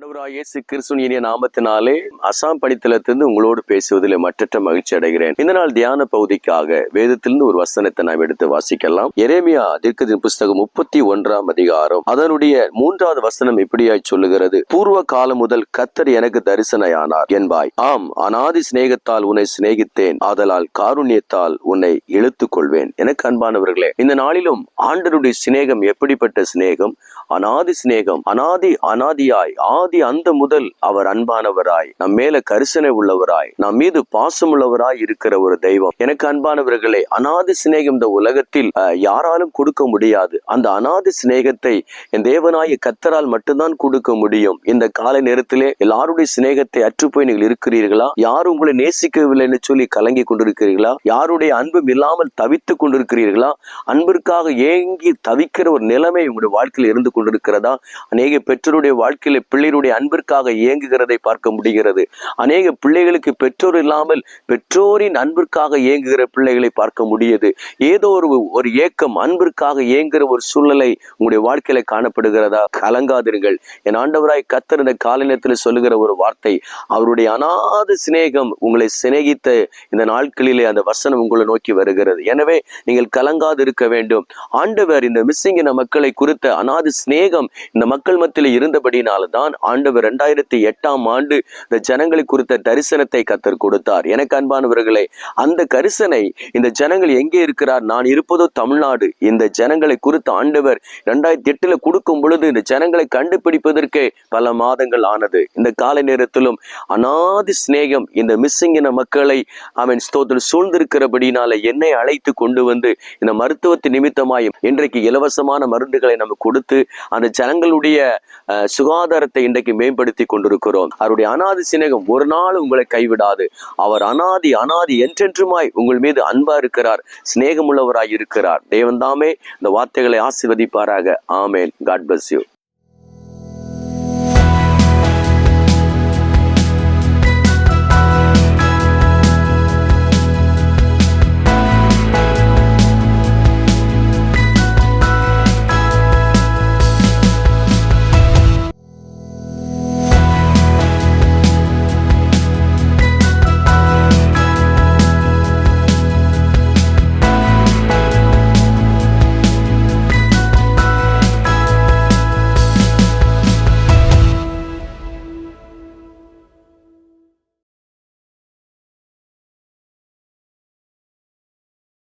ஆண்டவராய் இயேசு கிறிஸ்துவின் இனிய நாமத்தினாலே அசாம் படித்தளத்திலிருந்து உங்களோடு பேசுவதில் மற்றற்ற மகிழ்ச்சி அடைகிறேன். இந்த நாள் தியான பகுதிக்காக வேதத்திலிருந்து ஒரு வசனத்தை நாம் எடுத்து வாசிக்கலாம். எரேமியா தீர்க்கதின் புஸ்தகம் முப்பத்தி ஒன்றாம் அதிகாரம். அதனுடைய மூன்றாவது வசனம் இப்படியாய் சொல்லுகிறது. பூர்வ காலம் முதல் கத்தர் எனக்கு தரிசனையானார் என்பாய். ஆம் அனாதி சிநேகத்தால் உன்னை சிநேகித்தேன். ஆதலால் காருண்யத்தால் உன்னை இழுத்துக் கொள்வேன் எனக்கு அன்பானவர்களே இந்த நாளிலும் ஆண்டனுடைய சிநேகம் எப்படிப்பட்ட சிநேகம்? அனாதி சிநேகம் அனாதி அனாதியாய் ஆதி அந்த முதல் அவர் அன்பானவராய். நம் மேல கரிசனை உள்ளவராய். நம் மீது பாசம் உள்ளவராய் இருக்கிற ஒரு தெய்வம். எனக்கு அன்பானவர்களே அனாதி சிநேகம் இந்த உலகத்தில் யாராலும் கொடுக்க முடியாது. அந்த அனாதி சிநேகத்தை என் தேவனாய கத்தரால் மட்டும்தான் கொடுக்க முடியும். இந்த கால நேரத்திலே எல்லாருடைய சிநேகத்தை அற்றுப்போய் நீங்கள் இருக்கிறீர்களா? யாரும் உங்களை நேசிக்கவில்லைன்னு சொல்லி கலங்கி கொண்டிருக்கிறீர்களா? யாருடைய அன்பும் இல்லாமல் தவித்துக் கொண்டிருக்கிறீர்களா? அன்பிற்காக ஏங்கி தவிக்கிற ஒரு நிலைமை உங்களுடைய வாழ்க்கையில் இருந்து கொண்டிருக்கிறதா? அநேக பெற்றோருடைய வாழ்க்கையில பிள்ளைகளுடைய அன்பிற்காக ஏங்குகிறதை பார்க்க முடிகிறது. அநேக பிள்ளைகளுக்கு பெற்றோர் இல்லாமல் பெற்றோரின் அன்பிற்காக இயங்குகிற பிள்ளைகளை பார்க்க முடியுது. ஏதோ ஒரு ஒரு ஏக்கம் அன்பிற்காக ஏங்குகிற ஒரு சூழ்நிலை உங்களுடைய வாழ்க்கையில காணப்படுகிறதா? கலங்காதிருங்கள் என் ஆண்டவராய் கத்தர் இந்த காலைநேரத்தில் சொல்லுகிற ஒரு வார்த்தை அவருடைய அநாத சிநேகம் உங்களை சிநேகித்த இந்த நாட்களிலே அந்த வசனம் உங்களை நோக்கி வருகிறது. எனவே நீங்கள் கலங்காது இருக்க வேண்டும். ஆண்டவர் இந்த மிஸ்ஸிங் இன மக்களை குறித்த அநாத சிநேகம் இந்த மக்கள் மத்தியில் இருந்தபடினால்தான் ஆண்டவர் ரெண்டாயிரத்தி எட்டாம் ஆண்டு இந்த ஜனங்களை குறித்த தரிசனத்தை கத்தர் கொடுத்தார். எனக்கு அன்பானவர்களே அந்த கரிசனை இந்த ஜனங்கள் எங்கே இருக்கிறார்? நான் இருப்பதோ தமிழ்நாடு. இந்த ஜனங்களை குறித்த ஆண்டவர் ரெண்டாயிரத்தி எட்டுல கொடுக்கும் பொழுது இந்த ஜனங்களை கண்டுபிடிப்பதற்கே பல மாதங்கள் ஆனது. இந்த காலை நேரத்திலும் அனாதி சிநேகம் இந்த மிஸ்ஸிங் இன மக்களை அவன் ஸ்தோத்தில் சூழ்ந்திருக்கிறபடினால என்னை அழைத்து கொண்டு வந்து இந்த மருத்துவத்து நிமித்தமாய் இன்றைக்கு இலவசமான மருந்துகளை நம்ம கொடுத்து அந்த ஜனங்களுடைய அஹ், சுகாதாரத்தை இன்றைக்கு மேம்படுத்தி கொண்டிருக்கிறோம். அவருடைய அனாதி சிநேகம் ஒரு நாள் உங்களை கைவிடாது. அவர் அனாதி அனாதி என்றென்றுமாய் உங்கள் மீது அன்பா இருக்கிறார் சிநேகமுள்ளவராய் இருக்கிறார். தேவன் தாமே இந்த வார்த்தைகளை ஆசிர்வதிப்பாராக. ஆமேன். God bless you